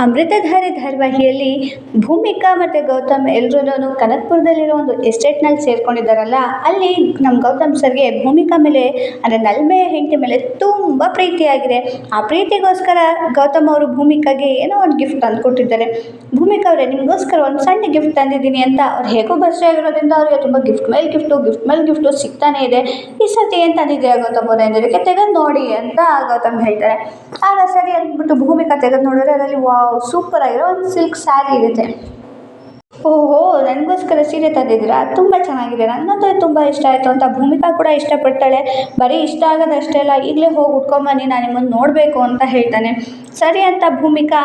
ಅಮೃತಧಾರೆ ಧಾರಾವಾಹಿಯಲ್ಲಿ ಭೂಮಿಕಾ ಮತ್ತು ಗೌತಮ್ ಎಲ್ರೂ ಕನಕಪುರದಲ್ಲಿರೋ ಒಂದು ಎಸ್ಟೇಟ್ನಲ್ಲಿ ಸೇರ್ಕೊಂಡಿದ್ದಾರಲ್ಲ, ಅಲ್ಲಿ ನಮ್ಮ ಗೌತಮ್ ಸರ್ಗೆ ಭೂಮಿಕಾ ಮೇಲೆ, ಅಂದರೆ ನಲ್ಮೆಯ ಹೆಂಡತಿ ಮೇಲೆ ತುಂಬ ಪ್ರೀತಿಯಾಗಿದೆ. ಆ ಪ್ರೀತಿಗೋಸ್ಕರ ಗೌತಮ್ ಅವರು ಭೂಮಿಕಾಗೆ ಏನೋ ಒಂದು ಗಿಫ್ಟ್ ತಂದುಕೊಟ್ಟಿದ್ದಾರೆ. ಭೂಮಿಕಾ ಅವರೇ, ನಿಮಗೋಸ್ಕರ ಒಂದು ಸಣ್ಣ ಗಿಫ್ಟ್ ತಂದಿದ್ದೀನಿ ಅಂತ ಅವ್ರು ಹೇಗೋ ಬಸ್ಸೇ ಆಗಿರೋದ್ರಿಂದ ಅವರಿಗೆ ತುಂಬ ಗಿಫ್ಟ್ ಮೇಲೆ ಗಿಫ್ಟು ಗಿಫ್ಟ್ ಮೇಲೆ ಗಿಫ್ಟು ಸಿಗ್ತಾನೇ ಇದೆ. ಈ ಸರ್ತಿ ಏನು ತಂದಿದ್ದೀರಾ ಗೌತಮ್ ಅವರೇ ಅಂದಿದ್ದಕ್ಕೆ ತೆಗೆದು ನೋಡಿ ಅಂತ ಗೌತಮ್ ಹೇಳ್ತಾರೆ. ಆಗ ಸರಿ ಅಂದ್ಬಿಟ್ಟು ಭೂಮಿಕಾ ತೆಗೆದು ನೋಡಿದ್ರೆ ಅದರಲ್ಲಿ ವಾವ್ ಸೂಪರ್ ಆಗಿರೋ ಒಂದು ಸಿಲ್ಕ್ ಸ್ಯಾರಿ ಇರುತ್ತೆ. ಓಹೋ, ನನಗೋಸ್ಕರ ಸೀರೆ ತಂದಿದ್ದೀರಾ? ತುಂಬ ಚೆನ್ನಾಗಿದೆ. ನನಗಂತೂ ತುಂಬ ಇಷ್ಟ ಆಯಿತು ಅಂತ ಭೂಮಿಕಾ ಕೂಡ ಇಷ್ಟಪಡ್ತಾಳೆ. ಬರೀ ಇಷ್ಟ ಆಗೋದಷ್ಟೇ ಅಲ್ಲ, ಈಗಲೇ ಹೋಗಿ ಉಟ್ಕೊಂಬನ್ನಿ ನಾನು ನಿಮ್ಮನ್ನು ನೋಡಬೇಕು ಅಂತ ಹೇಳ್ತಾನೆ. ಸರಿ ಅಂತ ಭೂಮಿಕಾ,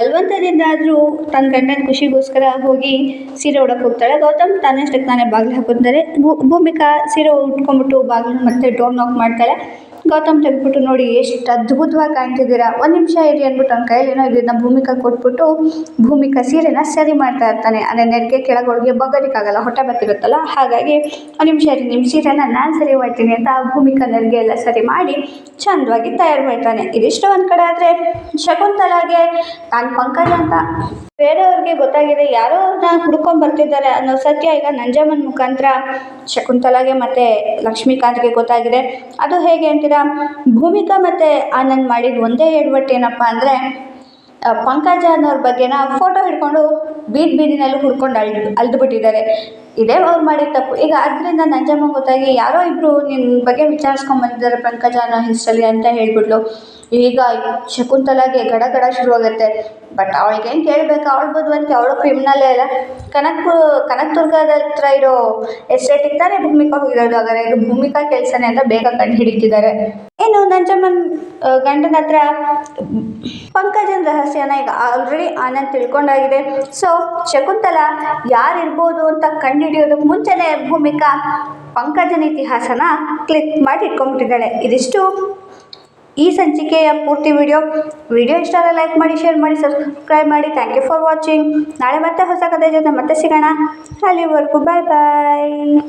ಬಲವಂತದಿಂದಾದರೂ ತನ್ನ ಗಂಡನ ಖುಷಿಗೋಸ್ಕರ ಹೋಗಿ ಸೀರೆ ಉಡಕ್ಕೆ ಹೋಗ್ತಾಳೆ. ಗೌತಮ್ ತಾನಷ್ಟಕ್ಕೆ ತಾನೇ ಬಾಗಿಲು ಹಾಕೋತಾರೆ. ಭೂಮಿಕಾ ಸೀರೆ ಉಟ್ಕೊಂಬಿಟ್ಟು ಬಾಗಿಲು ಮತ್ತೆ ಡೋರ್ ನಾಕ್ ಮಾಡ್ತಾಳೆ. ಗೌತಮ್ ತೆಗೆದ್ಬಿಟ್ಟು ನೋಡಿ, ಎಷ್ಟು ಅದ್ಭುತವಾಗಿ ಕಾಣ್ತಿದ್ದೀರಾ. ಒಂದು ನಿಮಿಷ ಇರಿ ಅಂದ್ಬಿಟ್ಟು ಅವ್ನ ಕೈಯಲ್ಲಿ ಏನೋ ಇದನ್ನ ಭೂಮಿಕಾ ಕೊಟ್ಬಿಟ್ಟು ಭೂಮಿಕಾ ಸೀರೆನ ಸರಿ ಮಾಡ್ತಾ ಇರ್ತಾನೆ. ಅಂದರೆ ನೆರಿಗೆ ಕೆಳಗೊಳಗೆ ಬಗ್ಗೋದಕ್ಕಾಗಲ್ಲ ಹೊಟ್ಟೆ ಬತ್ತಿರುತ್ತಲ್ಲ. ಹಾಗಾಗಿ ಒಂದು ನಿಮಿಷ ಇರಿ ನಿಮ್ಮ ಸೀರೆನ ನಾನು ಸರಿ ಮಾಡ್ತೀನಿ ಅಂತ ಭೂಮಿಕಾ ನೆರಿಗೆ ಎಲ್ಲ ಸರಿ ಮಾಡಿ ಚಂದವಾಗಿ ತಯಾರು ಮಾಡ್ತಾನೆ. ಇದಿಷ್ಟು ಒಂದು ಕಡೆ ಆದರೆ ಶಕುಂತಲಾಗೆ ನಾನು ಪಂಕಜ ಅಂತ ಬೇರೆಯವ್ರಿಗೆ ಗೊತ್ತಾಗಿದೆ, ಯಾರೋ ಅವ್ರನ್ನ ಹುಡ್ಕೊಂಡ್ ಬರ್ತಿದ್ದಾರೆ ಅನ್ನೋ ಸತ್ಯ ಈಗ ನಂಜಮ್ಮನ ಮುಖಾಂತರ ಶಕುಂತಲಾಗೆ ಮತ್ತು ಲಕ್ಷ್ಮೀಕಾಂತ್ಗೆ ಗೊತ್ತಾಗಿದೆ. ಅದು ಹೇಗೆ ಅಂತೀರಾ? ಭೂಮಿಕಾ ಮತ್ತು ಆನಂದ್ ಮಾಡಿದ ಒಂದೇ ಎಡವಟ್ಟು ಏನಪ್ಪ ಅಂದರೆ ಪಂಕಜ ಅನ್ನೋರ ಬಗ್ಗೆನ ಫೋಟೋ ಹಿಡ್ಕೊಂಡು ಬೀದಿ ಬೀದಿನಲ್ಲಿ ಹುಡ್ಕೊಂಡು ಅಳ್ದು ಅಲ್ದು ಬಿಟ್ಟಿದ್ದಾರೆ ಇದೇ ಅವ್ರು ಮಾಡಿದ ತಪ್ಪು. ಈಗ ಅದರಿಂದ ನಂಜಮ್ಮ ಗೊತ್ತಾಗಿ ಯಾರೋ ಇಬ್ಬರು ನಿನ್ನ ಬಗ್ಗೆ ವಿಚಾರಿಸ್ಕೊಂಡ್ ಬಂದಿದ್ದಾರೆ ಪಂಕಜ ಅನ್ನೋ ಹೆಸರಲ್ಲಿ ಅಂತ ಹೇಳ್ಬಿಟ್ಲು. ಈಗ ಶಕುಂತಲಾಗೆ ಗಡ ಗಡ ಶುರುವಾಗುತ್ತೆ. ಬಟ್ ಅವಳಿಗೆ ಏನು ಕೇಳಬೇಕು? ಅವಳು ಅಂತ ಅವಳು ಕ್ರಿಮಿನಲ್ಲೇ ಅಲ್ಲ. ಕನಕ್ಪುರ ಕನಕದುರ್ಗದ ಹತ್ರ ಇರೋ ಎಸ್ಟೇಟಿಗೆ ತಾನೇ ಭೂಮಿಕಾ ಹೋಗಿರೋದು. ಹಾಗಾದ್ರೆ ಇದು ಭೂಮಿಕಾ ಕೆಲಸನೇ ಅಂತ ಬೇಗ ಕಂಡು ಹಿಡಿತಿದ್ದಾರೆ. ಏನು, ನಂಜಮ್ಮನ ಗಂಡನ ಹತ್ರ ಪಂಕಜನ ರಹಸ್ಯನ ಈಗ ಆಲ್ರೆಡಿ ಆನಂದ್ ತಿಳ್ಕೊಂಡಾಗಿದೆ. ಸೊ ಶಕುಂತಲಾ ಯಾರಿರ್ಬೋದು ಅಂತ ಕಂಡುಹಿಡಿಯೋದಕ್ಕೆ ಮುಂಚೆನೇ ಭೂಮಿಕಾ ಪಂಕಜನ ಇತಿಹಾಸನ ಕ್ಲಿಕ್ ಮಾಡಿ ಇಟ್ಕೊಂಡ್ಬಿಟ್ಟಿದ್ದಾಳೆ ಇದಿಷ್ಟು ಈ ಸಂಚಿಕೆಯ ಪೂರ್ತಿ ವಿಡಿಯೋ. ವಿಡಿಯೋ ಇಷ್ಟ ಆದರೆ ಲೈಕ್ ಮಾಡಿ ಶೇರ್ ಮಾಡಿ ಸಬ್ಸ್ಕ್ರೈಬ್ ಮಾಡಿ. ಥ್ಯಾಂಕ್ ಯು ಫಾರ್ ವಾಚಿಂಗ್ ನಾಳೆ ಮತ್ತೆ ಹೊಸ ಕಥೆ ಜೊತೆ ಮತ್ತೆ ಸಿಗೋಣ. ಅಲ್ಲಿವರೆಗೂ ಬಾಯ್ ಬಾಯ್